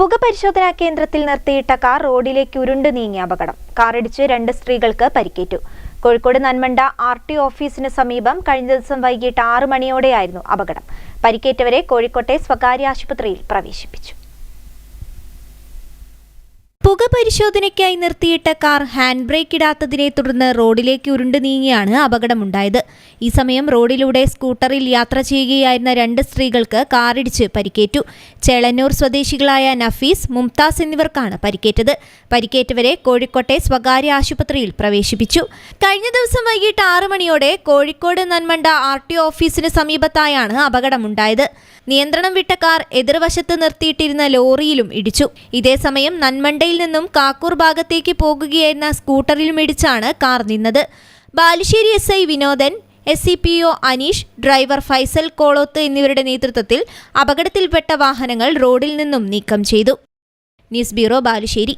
പുക പരിശോധനാ കേന്ദ്രത്തിൽ നിർത്തിയിട്ട കാർ റോഡിലേക്ക് ഉരുണ്ടു നീങ്ങിയ അപകടം. കാറിടിച്ച് രണ്ട് സ്ത്രീകൾക്ക് പരിക്കേറ്റു. കോഴിക്കോട് നന്മണ്ട ആർ ടി ഓഫീസിന് സമീപം കഴിഞ്ഞ ദിവസം വൈകിട്ട് ആറു മണിയോടെയായിരുന്നു അപകടം. പരിക്കേറ്റവരെ കോഴിക്കോട്ടെ സ്വകാര്യ ആശുപത്രിയിൽ പ്രവേശിപ്പിച്ചു. പരിശോധനയ്ക്കായി നിർത്തിയിട്ട കാർ ഹാൻഡ് ബ്രേക്ക് ഇടാത്തതിനെ തുടർന്ന് റോഡിലേക്ക് ഉരുണ്ടു നീങ്ങിയാണ് അപകടമുണ്ടായത്. ഈ സമയം റോഡിലൂടെ സ്കൂട്ടറിൽ യാത്ര ചെയ്യുകയായിരുന്ന രണ്ട് സ്ത്രീകൾക്ക് കാറിടിച്ച് പരിക്കേറ്റു. ചേളന്നൂർ സ്വദേശികളായ നഫീസ് മുംതാസ് എന്നിവർക്കാണ് പരിക്കേറ്റത്. പരിക്കേറ്റവരെ കോഴിക്കോട്ടെ സ്വകാര്യ ആശുപത്രിയിൽ പ്രവേശിപ്പിച്ചു. കഴിഞ്ഞ ദിവസം വൈകിട്ട് ആറ് മണിയോടെ കോഴിക്കോട് നന്മണ്ട ആർ ടി ഓഫീസിന് സമീപത്തായാണ് അപകടമുണ്ടായത്. നിയന്ത്രണം വിട്ട കാർ എതിർവശത്ത് നിർത്തിയിട്ടിരുന്ന ലോറിയിലും ഇടിച്ചു. ഇതേസമയം നന്മണ്ടയിൽ നിന്നും കാക്കൂർ ഭാഗത്തേക്ക് പോകുകയായിരുന്ന സ്കൂട്ടറിൽ മിടിച്ചാണ് കാർ നിന്നത്. Balussery S I Vinodan S C P O Aneesh driver Faisal Koloth എന്നിവരുടെ നേതൃത്വത്തിൽ അപകടത്തിൽപ്പെട്ട വാഹനങ്ങൾ റോഡിൽ നിന്നും നീക്കം ചെയ്തു. News bureau Balussery.